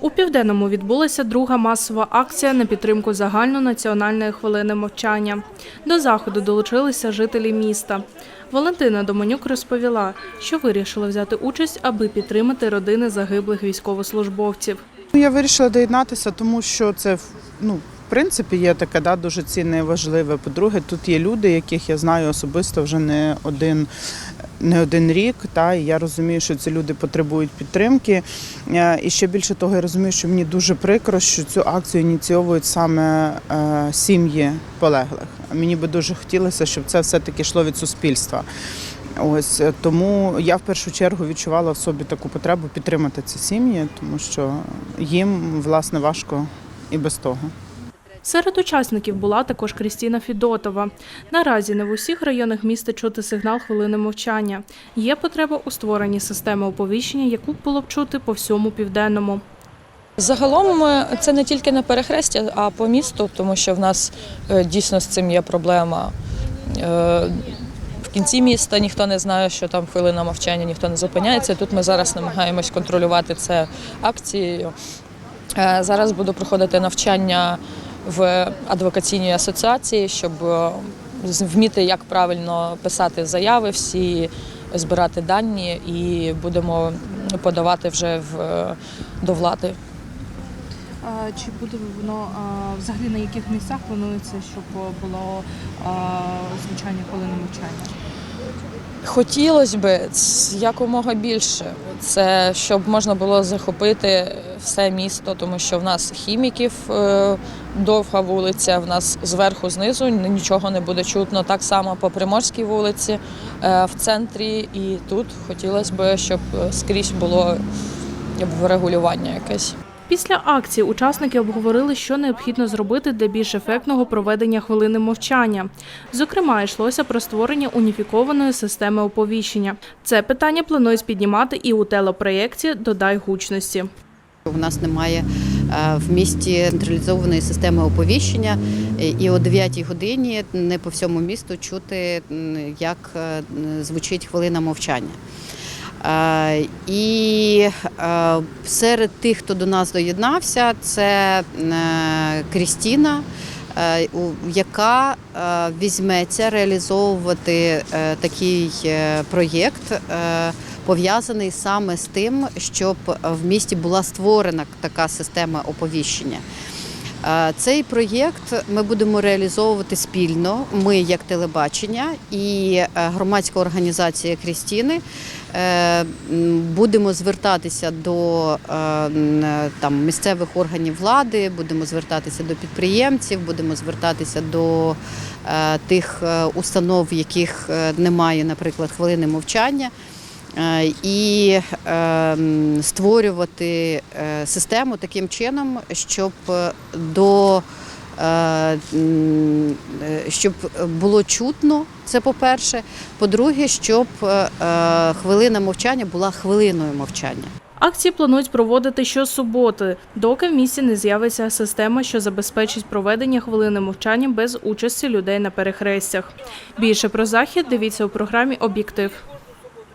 У південному відбулася друга масова акція на підтримку загальнонаціональної хвилини мовчання. До заходу долучилися жителі міста. Валентина Доманюк розповіла, що вирішила взяти участь, аби підтримати родини загиблих військовослужбовців. Ну, Я вирішила доєднатися, тому що це ну, в принципі є таке да, дуже цінне і важливе. По-друге, тут є люди, яких я знаю особисто вже не один. Не один рік, та і я розумію, що ці люди потребують підтримки. Е, І ще більше того, я розумію, що мені дуже прикро, що цю акцію ініційовують саме е, сім'ї полеглих. Мені би дуже хотілося, щоб це все-таки йшло від суспільства. Ось е, тому я в першу чергу відчувала в собі таку потребу підтримати ці сім'ї, тому що їм власне важко і без того. Серед учасників була також Крістіна Фідотова. Наразі не в усіх районах міста чути сигнал хвилини мовчання. Є потреба у створенні системи оповіщення, яку було б чути по всьому південному. Загалом е, це не тільки на перехресті, а по місту, тому що в нас е, дійсно з цим є проблема. Е, В кінці міста ніхто не знає, що там хвилина мовчання, ніхто не зупиняється. Тут ми зараз намагаємось контролювати це акцією. Зараз буду проходити навчання в адвокаційній асоціації, щоб е, вміти, як правильно писати заяви, всі збирати дані і будемо подавати вже в, е, до влади. Чи буде воно взагалі на яких місцях планується, щоб було звучання хвилини мовчання? Хотілося б якомога більше. Це щоб можна було захопити все місто, тому що в нас хіміків е, довга вулиця, в нас зверху, знизу нічого не буде чутно. Так само по Приморській вулиці, е, в центрі і тут хотілося б, щоб скрізь було врегулювання якесь. Після акції учасники обговорили, що необхідно зробити для більш ефектного проведення хвилини мовчання. Зокрема, йшлося про створення уніфікованої системи оповіщення. Це питання планують піднімати і у телепроєкті Додай гучності. У нас немає е, в місті централізованої системи оповіщення, і о 9 годині не по всьому місту чути, як е, звучить хвилина мовчання. Е, І е, серед тих, хто до нас доєднався, це е, Крістіна, яка візьметься реалізовувати такий проєкт. пов'язаний саме з тим, щоб в місті була створена така система оповіщення. Цей проєкт ми будемо реалізовувати спільно. Ми, як телебачення, і е, громадська організація Крістіни е, будемо звертатися до е, там місцевих органів влади, будемо звертатися до підприємців, будемо звертатися до тих установ, в яких немає, наприклад, хвилини мовчання. Е, І е, створювати е, систему таким чином, щоб е, до щоб було чутно, це по-перше. По-друге, щоб хвилина мовчання була хвилиною мовчання. Акції планують проводити щосуботи, доки в місті не з'явиться система, що забезпечить проведення хвилини мовчання без участі людей на перехрестях. Більше про захід дивіться у програмі Об'єктив.